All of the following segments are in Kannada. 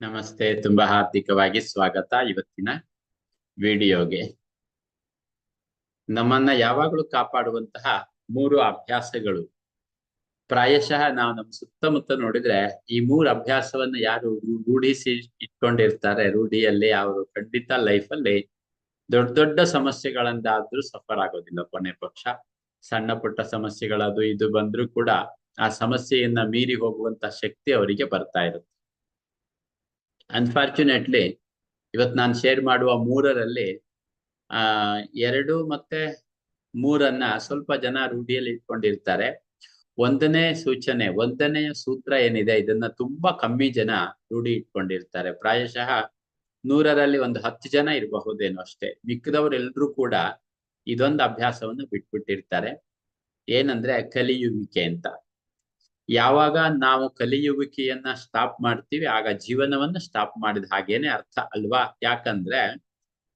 ನಮಸ್ತೆ, ತುಂಬಾ ಹಾರ್ದಿಕವಾಗಿ ಸ್ವಾಗತ ಇವತ್ತಿನ ವಿಡಿಯೋಗೆ. ನಮ್ಮನ್ನ ಯಾವಾಗಲೂ ಕಾಪಾಡುವಂತಹ ಮೂರು ಅಭ್ಯಾಸಗಳು. ಪ್ರಾಯಶಃ ನಾವು ನಮ್ಮ ಸುತ್ತಮುತ್ತ ನೋಡಿದ್ರೆ ಈ ಮೂರು ಅಭ್ಯಾಸವನ್ನ ಯಾರು ರೂಢಿಸಿ ಇಟ್ಕೊಂಡಿರ್ತಾರೆ, ರೂಢಿಯಲ್ಲಿ ಅವರು ಖಂಡಿತ ಲೈಫಲ್ಲಿ ದೊಡ್ಡ ದೊಡ್ಡ ಸಮಸ್ಯೆಗಳಿಂದಾದ್ರೂ ಸಫರ್ ಆಗೋದಿಲ್ಲ ಕೊನೆ ಪಕ್ಷ. ಸಣ್ಣ ಪುಟ್ಟ ಸಮಸ್ಯೆಗಳದು ಇದು ಬಂದ್ರೂ ಕೂಡ ಆ ಸಮಸ್ಯೆಯನ್ನ ಮೀರಿ ಹೋಗುವಂತ ಶಕ್ತಿ ಅವರಿಗೆ ಬರ್ತಾ ಇರುತ್ತೆ. ಅನ್ಫಾರ್ಚುನೇಟ್ಲಿ ಇವತ್ತು ನಾನು ಶೇರ್ ಮಾಡುವ ಮೂರರಲ್ಲಿ, ಆ, ಎರಡು ಮತ್ತೆ ಮೂರನ್ನ ಸ್ವಲ್ಪ ಜನ ರೂಢಿಯಲ್ಲಿ ಇಟ್ಕೊಂಡಿರ್ತಾರೆ. ಒಂದನೇ ಸೂಚನೆ, ಒಂದನೆಯ ಸೂತ್ರ ಏನಿದೆ, ಇದನ್ನ ತುಂಬಾ ಕಮ್ಮಿ ಜನ ರೂಢಿ ಇಟ್ಕೊಂಡಿರ್ತಾರೆ. ಪ್ರಾಯಶಃ ನೂರರಲ್ಲಿ ಒಂದು ಹತ್ತು ಜನ ಇರಬಹುದೇನೋ ಅಷ್ಟೇ. ಮಿಕ್ಕದವರೆಲ್ಲರೂ ಕೂಡ ಇದೊಂದು ಅಭ್ಯಾಸವನ್ನು ಬಿಟ್ಬಿಟ್ಟಿರ್ತಾರೆ. ಏನಂದ್ರೆ ಕಲಿಯುವಿಕೆ ಅಂತ. ಯಾವಾಗ ನಾವು ಕಲಿಯುವಿಕೆಯನ್ನ ಸ್ಟಾಪ್ ಮಾಡ್ತೀವಿ, ಆಗ ಜೀವನವನ್ನ ಸ್ಟಾಪ್ ಮಾಡಿದ ಹಾಗೇನೆ ಅರ್ಥ ಅಲ್ವಾ? ಯಾಕಂದ್ರೆ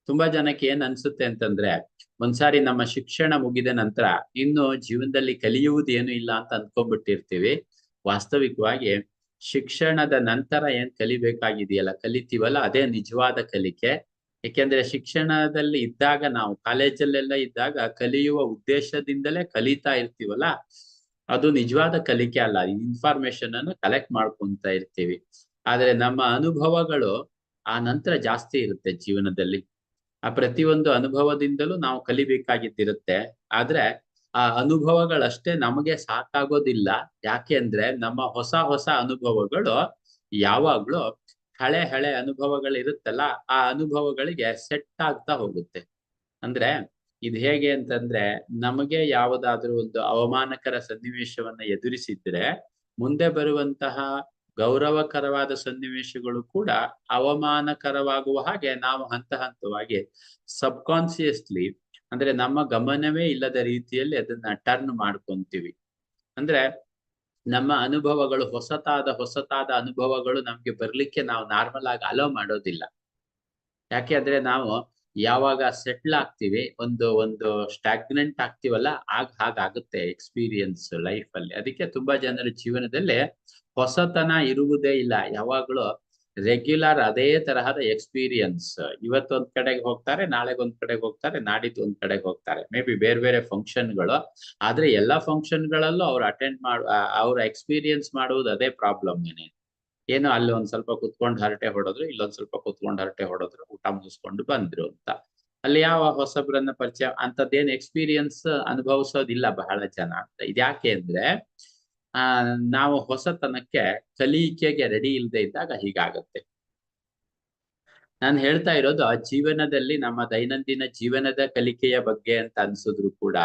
ತುಂಬಾ ಜನಕ್ಕೆ ಏನ್ ಅನ್ಸುತ್ತೆ ಅಂತಂದ್ರೆ, ಒಂದ್ಸಾರಿ ನಮ್ಮ ಶಿಕ್ಷಣ ಮುಗಿದ ನಂತರ ಇನ್ನು ಜೀವನದಲ್ಲಿ ಕಲಿಯುವುದೇನು ಇಲ್ಲ ಅಂತ ಅನ್ಕೊಂಡ್ಬಿಟ್ಟಿರ್ತೀವಿ. ವಾಸ್ತವಿಕವಾಗಿ ಶಿಕ್ಷಣದ ನಂತರ ಏನ್ ಕಲಿಬೇಕಾಗಿದೆಯಲ್ಲ, ಕಲಿತೀವಲ್ಲ, ಅದೇ ನಿಜವಾದ ಕಲಿಕೆ. ಯಾಕೆಂದ್ರೆ ಶಿಕ್ಷಣದಲ್ಲಿ ಇದ್ದಾಗ ನಾವು ಕಾಲೇಜಲ್ಲೆಲ್ಲ ಇದ್ದಾಗ ಕಲಿಯುವ ಉದ್ದೇಶದಿಂದಲೇ ಕಲಿತಾ ಇರ್ತೀವಲ್ಲ ಅದು ನಿಜವಾದ ಕಲಿಕೆ ಅಲ್ಲ. ಇನ್ಫಾರ್ಮೇಶನ್ ಅನ್ನು ಕಲೆಕ್ಟ್ ಮಾಡ್ಕೊಂತ ಇರ್ತೀವಿ. ಆದ್ರೆ ನಮ್ಮ ಅನುಭವಗಳು ಆ ನಂತರ ಜಾಸ್ತಿ ಇರುತ್ತೆ ಜೀವನದಲ್ಲಿ. ಆ ಪ್ರತಿಯೊಂದು ಅನುಭವದಿಂದಲೂ ನಾವು ಕಲಿಬೇಕಾಗಿದ್ದಿರುತ್ತೆ. ಆದ್ರೆ ಆ ಅನುಭವಗಳಷ್ಟೇ ನಮಗೆ ಸಾಕಾಗೋದಿಲ್ಲ. ಯಾಕೆ ಅಂದ್ರೆ ನಮ್ಮ ಹೊಸ ಹೊಸ ಅನುಭವಗಳು ಯಾವಾಗ್ಲೂ ಹಳೆ ಹಳೆ ಅನುಭವಗಳಿರುತ್ತಲ್ಲ, ಆ ಅನುಭವಗಳಿಗೆ ಸೆಟ್ ಆಗ್ತಾ ಹೋಗುತ್ತೆ. ಅಂದ್ರೆ ಇದು ಹೇಗೆ ಅಂತಂದ್ರೆ ನಮಗೆ ಯಾವುದಾದ್ರೂ ಒಂದು ಅವಮಾನಕರ ಸನ್ನಿವೇಶವನ್ನ ಎದುರಿಸಿದ್ರೆ ಮುಂದೆ ಬರುವಂತಹ ಗೌರವಕರವಾದ ಸನ್ನಿವೇಶಗಳು ಕೂಡ ಅವಮಾನಕರವಾಗುವ ಹಾಗೆ ನಾವು ಹಂತ ಹಂತವಾಗಿ ಸಬ್ಕಾನ್ಸಿಯಸ್ಲಿ ಅಂದ್ರೆ ನಮ್ಮ ಗಮನವೇ ಇಲ್ಲದ ರೀತಿಯಲ್ಲಿ ಅದನ್ನ ಟರ್ನ್ ಮಾಡ್ಕೊಂತೀವಿ. ಅಂದ್ರೆ ನಮ್ಮ ಅನುಭವಗಳು ಹೊಸತಾದ ಹೊಸತಾದ ಅನುಭವಗಳು ನಮ್ಗೆ ಬರ್ಲಿಕ್ಕೆ ನಾವು ನಾರ್ಮಲ್ ಆಗಿ ಅಲೋ ಮಾಡೋದಿಲ್ಲ. ಯಾಕೆ ಅಂದ್ರೆ ನಾವು ಯಾವಾಗ ಸೆಟ್ಲ್ ಆಗ್ತೀವಿ ಒಂದು ಒಂದು ಸ್ಟಾಗ್ನೆಂಟ್ ಆಗ್ತೀವಲ್ಲ, ಆಗ, ಹಾಗಾಗುತ್ತೆ ಎಕ್ಸ್ಪೀರಿಯನ್ಸ್ ಲೈಫ್ ಅಲ್ಲಿ. ಅದಕ್ಕೆ ತುಂಬಾ ಜನರ ಜೀವನದಲ್ಲಿ ಹೊಸತನ ಇರುವುದೇ ಇಲ್ಲ. ಯಾವಾಗ್ಲೂ ರೆಗ್ಯುಲರ್ ಅದೇ ತರಹದ ಎಕ್ಸ್ಪೀರಿಯನ್ಸ್ ಇವತ್ತೊಂದ್ ಕಡೆಗೆ ಹೋಗ್ತಾರೆ ನಾಳೆಗೆ ಒಂದ್ ಕಡೆಗೆ ಹೋಗ್ತಾರೆ ನಾಡಿದ್ದು ಒಂದ್ ಕಡೆಗೆ ಹೋಗ್ತಾರೆ. ಮೇ ಬಿ ಬೇರೆ ಬೇರೆ ಫಂಕ್ಷನ್ಗಳು ಆದ್ರೆ ಎಲ್ಲಾ ಫಂಕ್ಷನ್ಗಳಲ್ಲೂ ಅವ್ರು ಅಟೆಂಡ್ ಮಾಡ್ ಅವ್ರ ಎಕ್ಸ್ಪೀರಿಯನ್ಸ್ ಮಾಡುವುದು ಅದೇ ಪ್ರಾಬ್ಲಮ್ ಏನೇ. ಏನೋ ಅಲ್ಲಿ ಒಂದ್ ಸ್ವಲ್ಪ ಕುತ್ಕೊಂಡು ಹರಟೆ ಹೊಡೋದ್ರು, ಇಲ್ಲೊಂದ್ ಸ್ವಲ್ಪ ಕುತ್ಕೊಂಡು ಹರಟೆ ಹೊಡೋದ್ರು, ಊಟ ಮುಗಿಸ್ಕೊಂಡು ಬಂದ್ರು ಅಂತ. ಅಲ್ಲಿ ಯಾವ ಹೊಸಬ್ರನ್ನ ಪರಿಚಯ ಅಂತದ್ದೇನು ಎಕ್ಸ್ಪೀರಿಯನ್ಸ್ ಅನುಭವಿಸೋದಿಲ್ಲ ಬಹಳ ಜನ ಅಂತ. ಇದ್ಯಾಕೆ ಅಂದ್ರೆ, ಆ, ನಾವು ಹೊಸತನಕ್ಕೆ ಕಲಿಕೆಗೆ ರೆಡಿ ಇಲ್ಲದೆ ಇದ್ದಾಗ ಹೀಗಾಗತ್ತೆ. ನಾನು ಹೇಳ್ತಾ ಇರೋದು, ಆ ಜೀವನದಲ್ಲಿ ನಮ್ಮ ದೈನಂದಿನ ಜೀವನದ ಕಲಿಕೆಯ ಬಗ್ಗೆ ಅಂತ ಅನ್ಸಿದ್ರು ಕೂಡ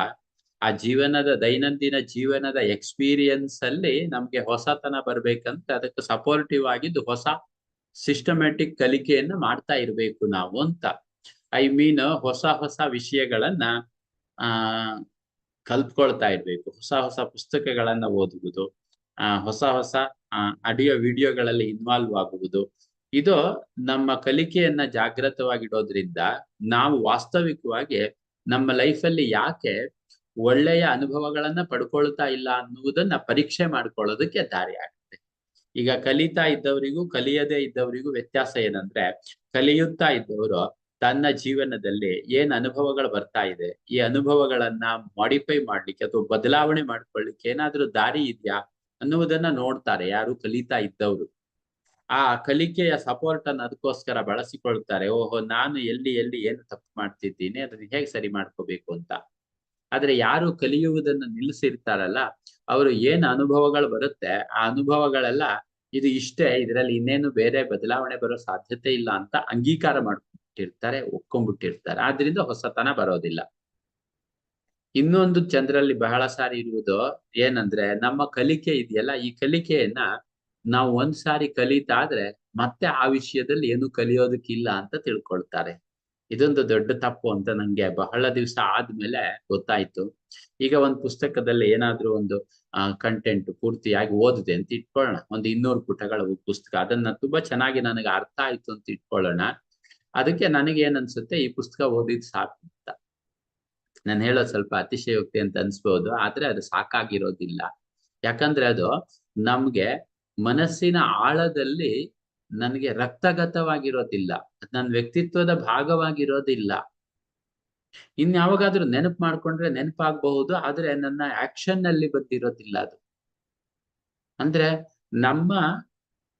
ಆ ಜೀವನದ ದೈನಂದಿನ ಜೀವನದ ಎಕ್ಸ್ಪೀರಿಯನ್ಸ್ ಅಲ್ಲಿ ನಮ್ಗೆ ಹೊಸತನ ಬರ್ಬೇಕಂತ ಅದಕ್ಕೆ ಸಪೋರ್ಟಿವ್ ಆಗಿದ್ದು ಹೊಸ ಸಿಸ್ಟಮ್ಯಾಟಿಕ್ ಕಲಿಕೆಯನ್ನ ಮಾಡ್ತಾ ಇರ್ಬೇಕು ನಾವು ಅಂತ. ಐ ಮೀನ್ ಹೊಸ ಹೊಸ ವಿಷಯಗಳನ್ನ, ಆ, ಕಲ್ತ್ಕೊಳ್ತಾ ಇರ್ಬೇಕು. ಹೊಸ ಹೊಸ ಪುಸ್ತಕಗಳನ್ನ ಓದುವುದು, ಆ, ಹೊಸ ಹೊಸ ಆಡಿಯೋ ವಿಡಿಯೋಗಳಲ್ಲಿ ಇನ್ವಾಲ್ವ್ ಆಗುವುದು. ಇದು ನಮ್ಮ ಕಲಿಕೆಯನ್ನ ಜಾಗ್ರತವಾಗಿಡೋದ್ರಿಂದ ನಾವು ವಾಸ್ತವಿಕವಾಗಿ ನಮ್ಮ ಲೈಫಲ್ಲಿ ಯಾಕೆ ಒಳ್ಳೆಯ ಅನುಭವಗಳನ್ನ ಪಡ್ಕೊಳ್ತಾ ಇಲ್ಲ ಅನ್ನುವುದನ್ನ ಪರೀಕ್ಷೆ ಮಾಡ್ಕೊಳ್ಳೋದಕ್ಕೆ ದಾರಿ ಆಗುತ್ತೆ ಈಗ ಕಲಿತಾ ಇದ್ದವರಿಗೂ, ಕಲಿಯದೇ ಇದ್ದವರಿಗೂ ವ್ಯತ್ಯಾಸ ಏನಂದ್ರೆ, ಕಲಿಯುತ್ತಾ ಇದ್ದವರು ತನ್ನ ಜೀವನದಲ್ಲಿ ಏನ್ ಅನುಭವಗಳು ಬರ್ತಾ ಇದೆ, ಈ ಅನುಭವಗಳನ್ನ ಮಾಡಿಫೈ ಮಾಡ್ಲಿಕ್ಕೆ ಅಥವಾ ಬದಲಾವಣೆ ಮಾಡ್ಕೊಳ್ಳಿಕ್ಕೆ ಏನಾದ್ರೂ ದಾರಿ ಇದೆಯಾ ಅನ್ನುವುದನ್ನ ನೋಡ್ತಾರೆ ಯಾರು ಕಲಿತಾ ಇದ್ದವರು. ಆ ಕಲಿಕೆಯ ಸಪೋರ್ಟ್ ಅನ್ನು ಅದಕ್ಕೋಸ್ಕರ ಬಳಸಿಕೊಳ್ತಾರೆ. ಓಹೋ, ನಾನು ಎಲ್ಲಿ ಎಲ್ಲಿ ಏನು ತಪ್ಪು ಮಾಡ್ತಿದ್ದೀನಿ, ಅದನ್ನ ಹೇಗೆ ಸರಿ ಮಾಡ್ಕೋಬೇಕು ಅಂತ. ಆದ್ರೆ ಯಾರು ಕಲಿಯುವುದನ್ನು ನಿಲ್ಲಿಸಿರ್ತಾರಲ್ಲ, ಅವರು ಏನ್ ಅನುಭವಗಳು ಬರುತ್ತೆ, ಆ ಅನುಭವಗಳೆಲ್ಲ ಇದು ಇಷ್ಟೇ, ಇದರಲ್ಲಿ ಇನ್ನೇನು ಬೇರೆ ಬದಲಾವಣೆ ಬರೋ ಸಾಧ್ಯತೆ ಇಲ್ಲ ಅಂತ ಅಂಗೀಕಾರ ಮಾಡ್ಬಿಟ್ಟಿರ್ತಾರೆ, ಒಪ್ಕೊಂಡ್ಬಿಟ್ಟಿರ್ತಾರೆ. ಆದ್ರಿಂದ ಹೊಸತನ ಬರೋದಿಲ್ಲ. ಇನ್ನೊಂದು ಚಂದ್ರಲ್ಲಿ ಬಹಳ ಸಾರಿ ಇರುವುದು ಏನಂದ್ರೆ, ನಮ್ಮ ಕಲಿಕೆ ಇದೆಯಲ್ಲ, ಈ ಕಲಿಕೆಯನ್ನ ನಾವು ಒಂದ್ ಸಾರಿ ಕಲಿತಾದ್ರೆ ಮತ್ತೆ ಆ ವಿಷಯದಲ್ಲಿ ಏನು ಕಲಿಯೋದಕ್ಕಿಲ್ಲ ಅಂತ ತಿಳ್ಕೊಳ್ತಾರೆ. ಇದೊಂದು ದೊಡ್ಡ ತಪ್ಪು ಅಂತ ನಂಗೆ ಬಹಳ ದಿವಸ ಆದ್ಮೇಲೆ ಗೊತ್ತಾಯ್ತು. ಈಗ ಒಂದ್ ಪುಸ್ತಕದಲ್ಲಿ ಏನಾದ್ರೂ ಒಂದು ಕಂಟೆಂಟ್ ಪೂರ್ತಿಯಾಗಿ ಓದಿದೆ ಅಂತ ಇಟ್ಕೊಳ್ಳೋಣ. ಒಂದು ಇನ್ನೂರು ಪುಟಗಳ ಪುಸ್ತಕ. ಅದನ್ನ ತುಂಬಾ ಚೆನ್ನಾಗಿ ನನಗೆ ಅರ್ಥ ಆಯ್ತು ಅಂತ ಇಟ್ಕೊಳ್ಳೋಣ. ಅದಕ್ಕೆ ನನಗೆ ಏನ್ ಅನ್ಸುತ್ತೆ, ಈ ಪುಸ್ತಕ ಓದಿದ್ ಸಾಕು ಅಂತ. ನಾನು ಹೇಳೋ ಸ್ವಲ್ಪ ಅತಿಶಯೋಕ್ತಿ ಅಂತ ಅನ್ಸ್ಬೋದು, ಆದ್ರೆ ಅದು ಸಾಕಾಗಿರೋದಿಲ್ಲ. ಯಾಕಂದ್ರೆ ಅದು ನಮ್ಗೆ ಮನಸ್ಸಿನ ಆಳದಲ್ಲಿ ನನಗೆ ರಕ್ತಗತವಾಗಿರೋದಿಲ್ಲ ನನ್ನ ವ್ಯಕ್ತಿತ್ವದ ಭಾಗವಾಗಿರೋದಿಲ್ಲ. ಇನ್ಯಾವಾಗಾದ್ರೂ ನೆನಪು ಮಾಡ್ಕೊಂಡ್ರೆ ನೆನಪಾಗಬಹುದು, ಆದ್ರೆ ನನ್ನ ಆಕ್ಷನ್ನಲ್ಲಿ ಬಂದಿರೋದಿಲ್ಲ ಅದು. ಅಂದ್ರೆ ನಮ್ಮ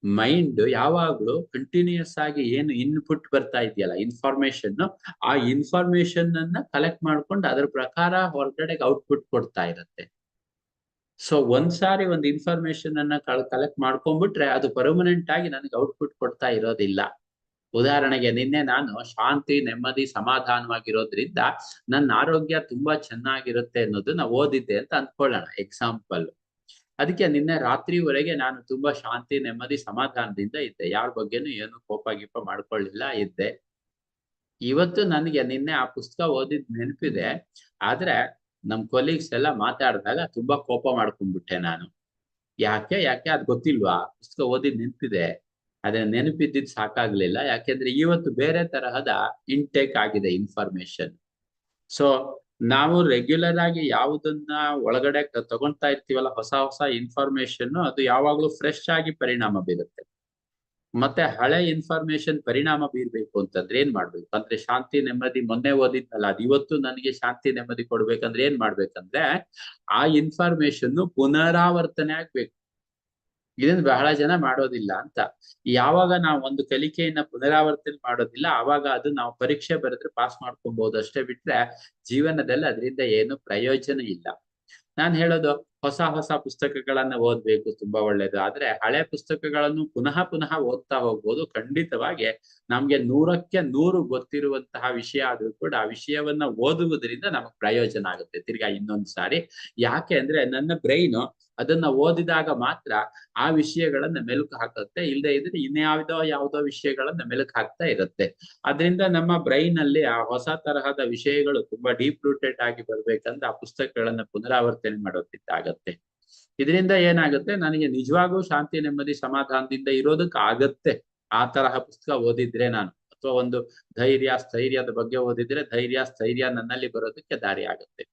ಮೈಂಡ್ ಯಾವಾಗ್ಲೂ ಕಂಟಿನ್ಯೂಸ್ ಆಗಿ ಏನು ಇನ್ಪುಟ್ ಬರ್ತಾ ಇದೆಯಲ್ಲ ಇನ್ಫಾರ್ಮೇಶನ್ ಆ ಇನ್ಫಾರ್ಮೇಶನ್ ಅನ್ನ ಕಲೆಕ್ಟ್ ಮಾಡ್ಕೊಂಡು ಅದ್ರ ಪ್ರಕಾರ ಹೊರಗಡೆಗೆ ಔಟ್ಪುಟ್ ಕೊಡ್ತಾ ಇರುತ್ತೆ. ಸೊ ಒಂದ್ಸಾರಿ ಒಂದು ಇನ್ಫಾರ್ಮೇಶನ್ ಅನ್ನ ಕಲೆಕ್ಟ್ ಮಾಡ್ಕೊಂಡ್ಬಿಟ್ರೆ ಅದು ಪರ್ಮನೆಂಟ್ ಆಗಿ ನನಗೆ ಔಟ್ಪುಟ್ ಕೊಡ್ತಾ ಇರೋದಿಲ್ಲ. ಉದಾಹರಣೆಗೆ ನಿನ್ನೆ ನಾನು ಶಾಂತಿ, ನೆಮ್ಮದಿ, ಸಮಾಧಾನವಾಗಿರೋದ್ರಿಂದ ನನ್ನ ಆರೋಗ್ಯ ತುಂಬಾ ಚೆನ್ನಾಗಿರುತ್ತೆ ಅನ್ನೋದನ್ನ ಓದಿದ್ದೆ ಅಂತ ಅನ್ಕೊಳ್ಳೋಣ ಎಕ್ಸಾಂಪಲ್ ಅದಕ್ಕೆ ನಿನ್ನೆ ರಾತ್ರಿವರೆಗೆ ನಾನು ತುಂಬಾ ಶಾಂತಿ, ನೆಮ್ಮದಿ, ಸಮಾಧಾನದಿಂದ ಇದ್ದೆ. ಯಾರ ಬಗ್ಗೆನೂ ಏನು ಕೋಪ, ಗೀಪ ಮಾಡ್ಕೊಳ್ಳಿಲ್ಲ, ಇದ್ದೆ. ಇವತ್ತು ನನಗೆ ನಿನ್ನೆ ಆ ಪುಸ್ತಕ ಓದಿದ್ ನೆನಪಿದೆ. ಆದ್ರೆ ನಮ್ ಕೊಲೀಗ್ಸ್ ಎಲ್ಲ ಮಾತಾಡಿದಾಗ ತುಂಬಾ ಕೋಪ ಮಾಡ್ಕೊಂಡ್ಬಿಟ್ಟೆ ನಾನು. ಯಾಕೆ ಯಾಕೆ? ಅದ್ ಗೊತ್ತಿಲ್ವಾ? ಪುಸ್ತಕ ಓದಿದ್ ನಿಂತಿದೆ. ಅದೇ ನೆನಪಿದ್ದಿದ್ ಸಾಕಾಗ್ಲಿಲ್ಲ. ಯಾಕೆಂದ್ರೆ ಇವತ್ತು ಬೇರೆ ತರಹದ ಇಂಟೇಕ್ ಆಗಿದೆ ಇನ್ಫಾರ್ಮೇಶನ್ ಸೊ ನಾವು ರೆಗ್ಯುಲರ್ ಆಗಿ ಯಾವುದನ್ನ ಒಳಗಡೆ ತಗೊಂತಾ ಇರ್ತೀವಲ್ಲ, ಹೊಸ ಹೊಸ ಇನ್ಫಾರ್ಮೇಶನ್ ಅದು ಯಾವಾಗ್ಲೂ ಫ್ರೆಶ್ ಆಗಿ ಪರಿಣಾಮ ಬೀರುತ್ತೆ. ಮತ್ತೆ ಹಳೆ ಇನ್ಫಾರ್ಮೇಶನ್ ಪರಿಣಾಮ ಬೀರ್ಬೇಕು ಅಂತಂದ್ರೆ ಏನ್ ಮಾಡ್ಬೇಕು? ಅಂದ್ರೆ ಶಾಂತಿ, ನೆಮ್ಮದಿ ಮೊನ್ನೆ ಓದಿದ್ನಲ್ಲ, ಅದು ಇವತ್ತು ನನಗೆ ಶಾಂತಿ, ನೆಮ್ಮದಿ ಕೊಡ್ಬೇಕಂದ್ರೆ ಏನ್ ಮಾಡ್ಬೇಕಂದ್ರೆ ಆ ಇನ್ಫಾರ್ಮೇಶನ್ ಪುನರಾವರ್ತನೆ ಆಗ್ಬೇಕು. ಇದನ್ನ ಬಹಳ ಜನ ಮಾಡೋದಿಲ್ಲ ಅಂತ. ಯಾವಾಗ ನಾವು ಒಂದು ಕಲಿಕೆಯನ್ನ ಪುನರಾವರ್ತನೆ ಮಾಡೋದಿಲ್ಲ, ಆವಾಗ ಅದು ನಾವು ಪರೀಕ್ಷೆ ಬರೆದ್ರೆ ಪಾಸ್ ಮಾಡ್ಕೊಬಹುದು ಅಷ್ಟೇ ಬಿಟ್ರೆ ಜೀವನದಲ್ಲಿ ಅದರಿಂದ ಏನು ಪ್ರಯೋಜನ ಇಲ್ಲ. ನಾನ್ ಹೇಳೋದು ಹೊಸ ಹೊಸ ಪುಸ್ತಕಗಳನ್ನ ಓದ್ಬೇಕು, ತುಂಬಾ ಒಳ್ಳೇದು. ಆದ್ರೆ ಹಳೆ ಪುಸ್ತಕಗಳನ್ನು ಪುನಃ ಪುನಃ ಓದ್ತಾ ಹೋಗ್ಬೋದು. ಖಂಡಿತವಾಗಿ ನಮ್ಗೆ ನೂರಕ್ಕೆ ನೂರು ಗೊತ್ತಿರುವಂತಹ ವಿಷಯ ಆದ್ರೂ ಕೂಡ ಆ ವಿಷಯವನ್ನ ಓದುವುದರಿಂದ ನಮಗ್ ಪ್ರಯೋಜನ ಆಗುತ್ತೆ. ತಿರ್ಗಾ ಇನ್ನೊಂದು ಸಾರಿ. ಯಾಕೆ ಅಂದ್ರೆ ನನ್ನ ಬ್ರೈನ್ ಅದನ್ನ ಓದಿದಾಗ ಮಾತ್ರ ಆ ವಿಷಯಗಳನ್ನ ಮೆಲುಕು ಹಾಕುತ್ತೆ. ಇಲ್ಲದೆ ಇದ್ರೆ ಇನ್ಯಾವುದೋ ಯಾವುದೋ ವಿಷಯಗಳನ್ನ ಮೆಲುಕು ಹಾಕ್ತಾ ಇರುತ್ತೆ. ಅದರಿಂದ ನಮ್ಮ ಬ್ರೈನ್ ಅಲ್ಲಿ ಆ ಹೊಸ ತರಹದ ವಿಷಯಗಳು ತುಂಬಾ ಡೀಪ್ ರೂಟೆಡ್ ಆಗಿ ಬರ್ಬೇಕಂದ್ರೆ ಆ ಪುಸ್ತಕಗಳನ್ನ ಪುನರಾವರ್ತನೆ ಮಾಡೋದಿದ್ದಾಗತ್ತೆ ಇದರಿಂದ ಏನಾಗುತ್ತೆ? ನನಗೆ ನಿಜವಾಗೂ ಶಾಂತಿ, ನೆಮ್ಮದಿ, ಸಮಾಧಾನದಿಂದ ಇರೋದಕ್ಕೆ ಆಗತ್ತೆ ಆ ತರಹ ಪುಸ್ತಕ ಓದಿದ್ರೆ ನಾನು. ಅಥವಾ ಒಂದು ಧೈರ್ಯ, ಸ್ಥೈರ್ಯದ ಬಗ್ಗೆ ಓದಿದ್ರೆ ಧೈರ್ಯ, ಸ್ಥೈರ್ಯ ನನ್ನಲ್ಲಿ ಬರೋದಕ್ಕೆ ದಾರಿ ಆಗುತ್ತೆ.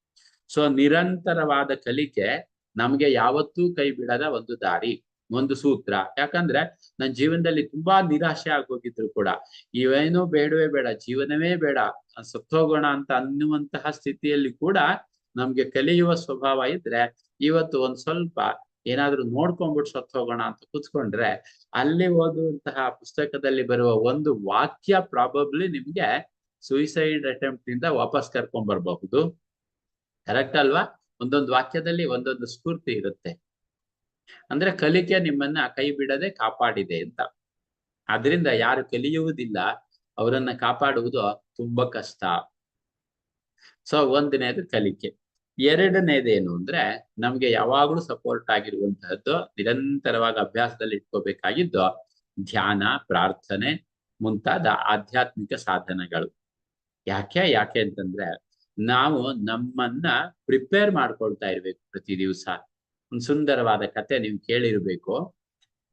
ಸೊ ನಿರಂತರವಾದ ಕಲಿಕೆ ನಮ್ಗೆ ಯಾವತ್ತೂ ಕೈ ಬಿಡದ ಒಂದು ದಾರಿ, ಒಂದು ಸೂತ್ರ. ಯಾಕಂದ್ರೆ ನನ್ನ ಜೀವನದಲ್ಲಿ ತುಂಬಾ ನಿರಾಶೆ ಆಗೋಗಿದ್ರು ಕೂಡ. ಇವೇನೋ ಬೇಡವೇ ಬೇಡ, ಜೀವನವೇ ಬೇಡ, ಸತ್ತೋಗೋಣ ಅಂತ ಅನ್ನುವಂತಹ ಸ್ಥಿತಿಯಲ್ಲಿ ಕೂಡ ನಮ್ಗೆ ಕಲಿಯುವ ಸ್ವಭಾವ ಇದ್ರೆ ಇವತ್ತು ಒಂದ್ ಸ್ವಲ್ಪ ಏನಾದ್ರೂ ನೋಡ್ಕೊಂಡ್ಬಿಟ್ಟು ಸತ್ತು ಹೋಗೋಣ ಅಂತ ಕೂತ್ಕೊಂಡ್ರೆ ಅಲ್ಲಿ ಓದುವಂತಹ ಪುಸ್ತಕದಲ್ಲಿ ಬರುವ ಒಂದು ವಾಕ್ಯ ಪ್ರಾಬಬ್ಲಿ ನಿಮ್ಗೆ ಸೂಯಿಸೈಡ್ ಅಟೆಂಪ್ಟ್ನಿಂದ ವಾಪಸ್ ಕರ್ಕೊಂಡ್ ಬರಬಹುದು. ಕರೆಕ್ಟ್ ಅಲ್ವಾ? ಒಂದೊಂದು ವಾಕ್ಯದಲ್ಲಿ ಒಂದೊಂದು ಸ್ಫೂರ್ತಿ ಇರುತ್ತೆ. ಅಂದ್ರೆ ಕಲಿಕೆ ನಿಮ್ಮನ್ನ ಕೈ ಬಿಡದೆ ಕಾಪಾಡಿದೆ ಅಂತ. ಆದ್ರಿಂದ ಯಾರು ಕಲಿಯುವುದಿಲ್ಲ ಅವರನ್ನ ಕಾಪಾಡುವುದು ತುಂಬಾ ಕಷ್ಟ. ಸೊ ಒಂದನೇದು ಕಲಿಕೆ. ಎರಡನೇದೇನು ಅಂದ್ರೆ ನಮ್ಗೆ ಯಾವಾಗ್ಲೂ ಸಪೋರ್ಟ್ ಆಗಿರುವಂತಹದ್ದು ನಿರಂತರವಾಗಿ ಅಭ್ಯಾಸದಲ್ಲಿ ಇಟ್ಕೋಬೇಕಾಗಿದ್ದು ಧ್ಯಾನ, ಪ್ರಾರ್ಥನೆ ಮುಂತಾದ ಆಧ್ಯಾತ್ಮಿಕ ಸಾಧನಗಳು. ಯಾಕೆ ಯಾಕೆ ಅಂತಂದ್ರೆ ನಾವು ನಮ್ಮನ್ನ ಪ್ರಿಪೇರ್ ಮಾಡ್ಕೊಳ್ತಾ ಇರ್ಬೇಕು ಪ್ರತಿ ದಿವಸ. ಒಂದು ಸುಂದರವಾದ ಕತೆ ನೀವು ಕೇಳಿರ್ಬೇಕು.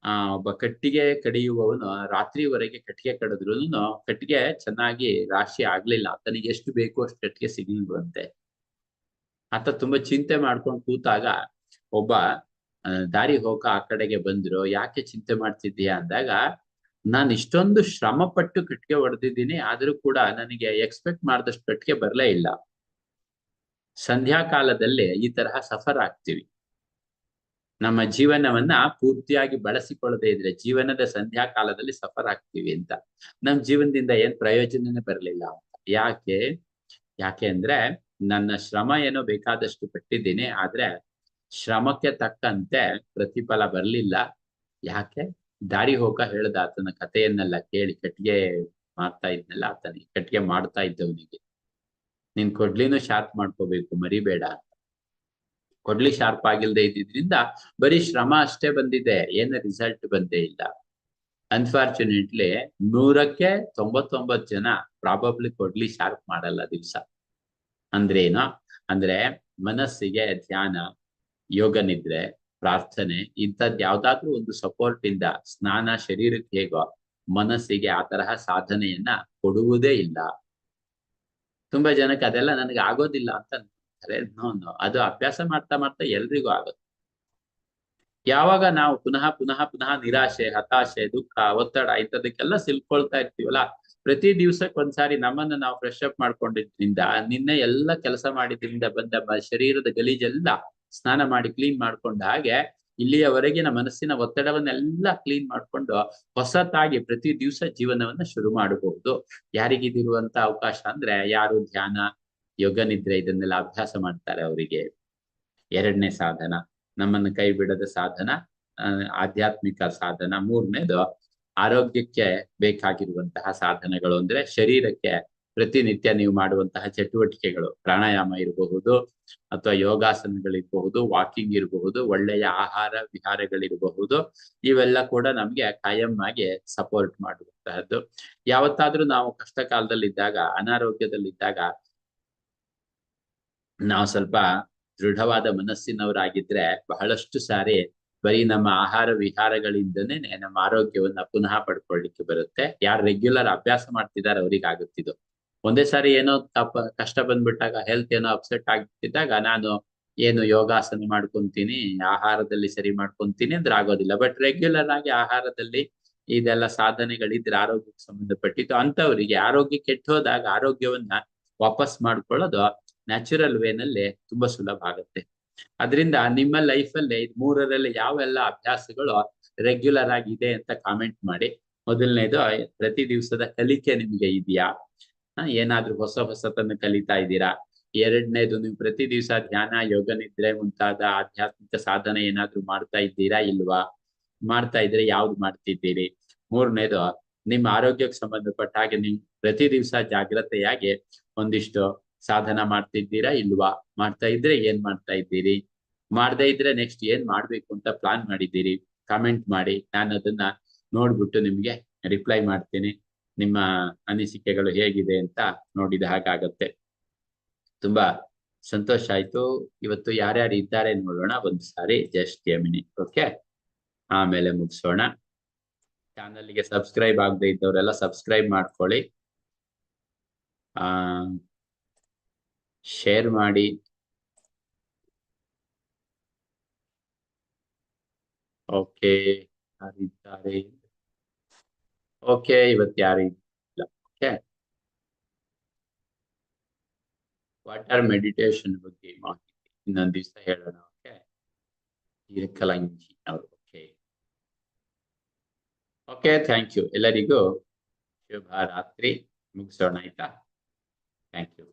ಆ, ಒಬ್ಬ ಕಟ್ಟಿಗೆ ಕಡಿಯುವವನು ರಾತ್ರಿವರೆಗೆ ಕಟ್ಟಿಗೆ ಕಡಿದ್ರು ಕಟ್ಟಿಗೆ ಚೆನ್ನಾಗಿ ರಾಶಿ ಆಗ್ಲಿಲ್ಲ. ತನಗೆ ಎಷ್ಟು ಬೇಕು ಅಷ್ಟು ಕಟ್ಟಿಗೆ ಸಿಗ್ಲಿಲ್ವಂತೆ. ಆತ ತುಂಬಾ ಚಿಂತೆ ಮಾಡ್ಕೊಂಡು ಕೂತಾಗ ಒಬ್ಬ ದಾರಿ ಹೋಗ ಆ ಕಡೆಗೆ ಬಂದ್ರು. ಯಾಕೆ ಚಿಂತೆ ಮಾಡ್ತಿದ್ದೀಯಾ ಅಂದಾಗ, ನಾನು ಇಷ್ಟೊಂದು ಶ್ರಮ ಪಟ್ಟು ಕಟ್ಟಿಗೆ ಹೊಡೆದಿದ್ದೀನಿ, ಆದ್ರೂ ಕೂಡ ನನಗೆ ಎಕ್ಸ್ಪೆಕ್ಟ್ ಮಾಡಿದಷ್ಟು ಕಟ್ಟಿಗೆ ಬರ್ಲೇ ಇಲ್ಲ. ಸಂಧ್ಯಾ ಕಾಲದಲ್ಲಿ ಈ ತರಹ ಸಫರ್ ಆಗ್ತೀವಿ. ನಮ್ಮ ಜೀವನವನ್ನ ಪೂರ್ತಿಯಾಗಿ ಬಳಸಿಕೊಳ್ಳದೆ ಇದ್ರೆ ಜೀವನದ ಸಂಧ್ಯಾ ಕಾಲದಲ್ಲಿ ಸಫರ್ ಆಗ್ತೀವಿ ಅಂತ. ನಮ್ ಜೀವನದಿಂದ ಏನ್ ಪ್ರಯೋಜನನೇ ಬರಲಿಲ್ಲ ಯಾಕೆ? ಯಾಕೆ ಅಂದ್ರೆ ನನ್ನ ಶ್ರಮ ಏನೋ ಬೇಕಾದಷ್ಟು ಪಟ್ಟಿದ್ದೀನಿ, ಆದ್ರೆ ಶ್ರಮಕ್ಕೆ ತಕ್ಕಂತೆ ಪ್ರತಿಫಲ ಬರಲಿಲ್ಲ. ಯಾಕೆ? ದಾರಿ ಹೋಗ ಹೇಳ್ದ ಆತನ ಕಥೆಯನ್ನೆಲ್ಲ ಕೇಳಿ ಕಟ್ಟಿಗೆ ಮಾಡ್ತಾ ಇದ್ನಲ್ಲ ಆತನಿಗೆ ಕಟ್ಟಿಗೆ ಮಾಡ್ತಾ ಇದ್ದವನಿಗೆ. ನೀನ್ ಕೊಡ್ಲಿನೂ ಶಾರ್ಪ್ ಮಾಡ್ಕೋಬೇಕು, ಮರಿಬೇಡ ಅಂತ. ಕೊಡ್ಲಿ ಶಾರ್ಪ್ ಆಗಿಲ್ದೆ ಇದ್ದಿದ್ರಿಂದ ಬರೀ ಶ್ರಮ ಅಷ್ಟೇ ಬಂದಿದೆ, ಏನು ರಿಸಲ್ಟ್ ಬಂದೇ ಇಲ್ಲ. ಅನ್ಫಾರ್ಚುನೇಟ್ಲಿ ನೂರಕ್ಕೆ ತೊಂಬತ್ತೊಂಬತ್ತು ಜನ ಪ್ರಾಬಬ್ಲಿ ಕೊಡ್ಲಿ ಶಾರ್ಪ್ ಮಾಡಲ್ಲ ದಿವ್ಸ. ಅಂದ್ರೇನು? ಅಂದ್ರೆ ಮನಸ್ಸಿಗೆ ಧ್ಯಾನ, ಯೋಗ ನಿದ್ರೆ, ಪ್ರಾರ್ಥನೆ ಇಂಥದ್ ಯಾವ್ದಾದ್ರೂ ಒಂದು ಸಪೋರ್ಟ್ ಇಂದ ಸ್ನಾನ ಶರೀರಕ್ಕೆ ಹೇಗೋ ಮನಸ್ಸಿಗೆ ಆ ತರಹ ಸಾಧನೆಯನ್ನ ಕೊಡುವುದೇ ಇಲ್ಲ. ತುಂಬಾ ಜನಕ್ಕೆ ಅದೆಲ್ಲ ನನಗೆ ಆಗೋದಿಲ್ಲ ಅಂತ ನೋ ನೋ ಅದು ಅಭ್ಯಾಸ ಮಾಡ್ತಾ ಮಾಡ್ತಾ ಎಲ್ರಿಗೂ ಆಗುತ್ತೆ ಯಾವಾಗ ನಾವು ಪುನಃ ಪುನಃ ಪುನಃ ನಿರಾಶೆ, ಹತಾಶೆ, ದುಃಖ, ಒತ್ತಡ ಇಂಥದಕ್ಕೆಲ್ಲ ಸಿಲ್ಕೊಳ್ತಾ ಇರ್ತೀವಲ್ಲ ಪ್ರತಿ ದಿವ್ಸಕ್ಕೆ ಒಂದ್ಸಾರಿ ನಮ್ಮನ್ನ ನಾವು ಫ್ರೆಶ್ ಅಪ್ ಮಾಡ್ಕೊಂಡಿದ್ರಿಂದ, ನಿನ್ನೆ ಎಲ್ಲ ಕೆಲಸ ಮಾಡಿದ್ರಿಂದ ಬಂದ ಶರೀರದ ಗಲೀಜೆಲ್ಲ ಸ್ನಾನ ಮಾಡಿ ಕ್ಲೀನ್ ಮಾಡ್ಕೊಂಡ ಹಾಗೆ ಇಲ್ಲಿಯವರೆಗಿನ ಮನಸ್ಸಿನ ಒತ್ತಡವನ್ನೆಲ್ಲ ಕ್ಲೀನ್ ಮಾಡ್ಕೊಂಡು ಹೊಸತಾಗಿ ಪ್ರತಿ ದಿವಸ ಜೀವನವನ್ನ ಶುರು ಮಾಡಬಹುದು. ಯಾರಿಗಿದಿರುವಂತ ಅವಕಾಶ ಅಂದ್ರೆ ಯಾರು ಧ್ಯಾನ, ಯೋಗ ನಿದ್ರೆ ಇದನ್ನೆಲ್ಲ ಅಭ್ಯಾಸ ಮಾಡ್ತಾರೆ ಅವರಿಗೆ. ಎರಡನೇ ಸಾಧನ, ನಮ್ಮನ್ನು ಕೈ ಬಿಡದ ಸಾಧನ ಆಧ್ಯಾತ್ಮಿಕ ಸಾಧನ. ಮೂರನೇದು ಆರೋಗ್ಯಕ್ಕೆ ಬೇಕಾಗಿರುವಂತಹ ಸಾಧನಗಳು ಅಂದ್ರೆ ಶರೀರಕ್ಕೆ ಪ್ರತಿನಿತ್ಯ ನೀವು ಮಾಡುವಂತಹ ಚಟುವಟಿಕೆಗಳು. ಪ್ರಾಣಾಯಾಮ ಇರಬಹುದು ಅಥವಾ ಯೋಗಾಸನಗಳಿರಬಹುದು ವಾಕಿಂಗ್ ಇರಬಹುದು, ಒಳ್ಳೆಯ ಆಹಾರ ವಿಹಾರಗಳಿರಬಹುದು. ಇವೆಲ್ಲ ಕೂಡ ನಮ್ಗೆ ಕಾಯಂ ಆಗಿ ಸಪೋರ್ಟ್ ಮಾಡುವಂತಹದ್ದು. ಯಾವತ್ತಾದ್ರೂ ನಾವು ಕಷ್ಟ ಕಾಲದಲ್ಲಿದ್ದಾಗ ಅನಾರೋಗ್ಯದಲ್ಲಿದ್ದಾಗ ನಾವು ಸ್ವಲ್ಪ ದೃಢವಾದ ಮನಸ್ಸಿನವರಾಗಿದ್ರೆ ಬಹಳಷ್ಟು ಸಾರಿ ಬರೀ ನಮ್ಮ ಆಹಾರ ವಿಹಾರಗಳಿಂದನೇ ನಮ್ಮ ಆರೋಗ್ಯವನ್ನ ಪುನಃ ಪಡ್ಕೊಳ್ಳಿಕ್ಕೆ ಬರುತ್ತೆ. ಯಾರು ರೆಗ್ಯುಲರ್ ಅಭ್ಯಾಸ ಮಾಡ್ತಿದಾರೆ ಅವ್ರಿಗೆ ಆಗುತ್ತಿದ್ದು ಒಂದೇ ಸಾರಿ ಏನೋ ತಪ್ಪ, ಕಷ್ಟ ಬಂದ್ಬಿಟ್ಟಾಗ ಹೆಲ್ತ್ ಏನೋ ಅಪ್ಸೆಟ್ ಆಗ್ತಿದ್ದಾಗ ನಾನು ಏನು ಯೋಗಾಸನ ಮಾಡ್ಕೊಂತೀನಿ, ಆಹಾರದಲ್ಲಿ ಸರಿ ಮಾಡ್ಕೊಂತೀನಿ ಅಂದ್ರೆ ಆಗೋದಿಲ್ಲ. ಬಟ್ ರೆಗ್ಯುಲರ್ ಆಗಿ ಆಹಾರದಲ್ಲಿ ಇದೆಲ್ಲ ಸಾಧನೆಗಳಿದ್ರೆ ಆರೋಗ್ಯಕ್ಕೆ ಸಂಬಂಧಪಟ್ಟಿದ್ದು ಅಂತವರಿಗೆ ಆರೋಗ್ಯ ಕೆಟ್ಟ ಹೋದಾಗ ಆರೋಗ್ಯವನ್ನ ವಾಪಸ್ ಮಾಡ್ಕೊಳ್ಳೋದು ನ್ಯಾಚುರಲ್ ವೇನಲ್ಲಿ ತುಂಬಾ ಸುಲಭ ಆಗುತ್ತೆ. ಅದರಿಂದ ನಿಮ್ಮ ಲೈಫ್ ಅಲ್ಲಿ ಇದ್ ಮೂರರಲ್ಲಿ ಯಾವೆಲ್ಲ ಅಭ್ಯಾಸಗಳು ರೆಗ್ಯುಲರ್ ಆಗಿದೆ ಅಂತ ಕಾಮೆಂಟ್ ಮಾಡಿ. ಮೊದಲನೇದು, ಪ್ರತಿ ದಿವಸದ ಕಲಿಕೆ ನಿಮಗೆ ಇದೆಯಾ? ಏನಾದ್ರೂ ಹೊಸ ಹೊಸತನ್ನು ಕಲಿತಾ ಇದ್ದೀರಾ? ಎರಡನೇದು, ನೀವು ಪ್ರತಿ ದಿವಸ ಧ್ಯಾನ, ಯೋಗ ನಿದ್ರೆ ಮುಂತಾದ ಆಧ್ಯಾತ್ಮಿಕ ಸಾಧನೆ ಏನಾದ್ರೂ ಮಾಡ್ತಾ ಇದ್ದೀರಾ ಇಲ್ವಾ? ಮಾಡ್ತಾ ಇದ್ರೆ ಯಾವ್ದು ಮಾಡ್ತಿದ್ದೀರಿ? ಮೂರನೇದು, ನಿಮ್ಮ ಆರೋಗ್ಯಕ್ಕೆ ಸಂಬಂಧಪಟ್ಟ ಹಾಗೆ ನೀವು ಪ್ರತಿ ದಿವಸ ಜಾಗ್ರತೆಯಾಗಿ ಒಂದಿಷ್ಟು ಸಾಧನ ಮಾಡ್ತಿದ್ದೀರಾ ಇಲ್ವಾ? ಮಾಡ್ತಾ ಇದ್ರೆ ಏನ್ ಮಾಡ್ತಾ ಇದ್ದೀರಿ? ಮಾಡದೇ ಇದ್ರೆ ನೆಕ್ಸ್ಟ್ ಏನ್ ಮಾಡ್ಬೇಕು ಅಂತ ಪ್ಲಾನ್ ಮಾಡಿದ್ದೀರಿ? ಕಮೆಂಟ್ ಮಾಡಿ. ನಾನು ಅದನ್ನ ನೋಡ್ಬಿಟ್ಟು ನಿಮ್ಗೆ ರಿಪ್ಲೈ ಮಾಡ್ತೀನಿ. ನಿಮ್ಮ ಅನಿಸಿಕೆಗಳು ಹೇಗಿದೆ ಅಂತ ನೋಡಿದ ಹಾಗಾಗತ್ತೆ ತುಂಬಾ ಸಂತೋಷ ಆಯ್ತು. ಇವತ್ತು ಯಾರ್ಯಾರು ಇದ್ದಾರೆ ನೋಡೋಣ ಒಂದು ಸಾರಿ. ಜಸ್ಟ್ ಯಮಿನಿ ಓಕೆ ಆಮೇಲೆ ಮುಗಿಸೋಣ. ಚಾನಲ್ಗೆ ಸಬ್ಸ್ಕ್ರೈಬ್ ಆಗದೆ ಇದ್ದವರೆಲ್ಲ ಸಬ್ಸ್ಕ್ರೈಬ್ ಮಾಡ್ಕೊಳ್ಳಿ. ಆ ಶೇರ್ ಮಾಡಿ. ಓಕೆ ಯಾರಿದ್ದಾರೆ? ಓಕೆ ಇವತ್ತು ಯಾರಿಲ್ಲ. ಓಕೆ ವಾಟರ್ ಮೆಡಿಟೇಷನ್ ಬಗ್ಗೆ ಮಾಹಿತಿ? ಇನ್ನೊಂದು ದಿವಸ ಹೇಳೋಣ. ಓಕೆ ಕಲಂಜಿ ಅವರು. ಓಕೆ ಓಕೆ ಥ್ಯಾಂಕ್ ಯು ಎಲ್ಲರಿಗೂ ಶುಭ ರಾತ್ರಿ. ಮುಗಿಸೋಣ ಆಯ್ತಾ? Thank you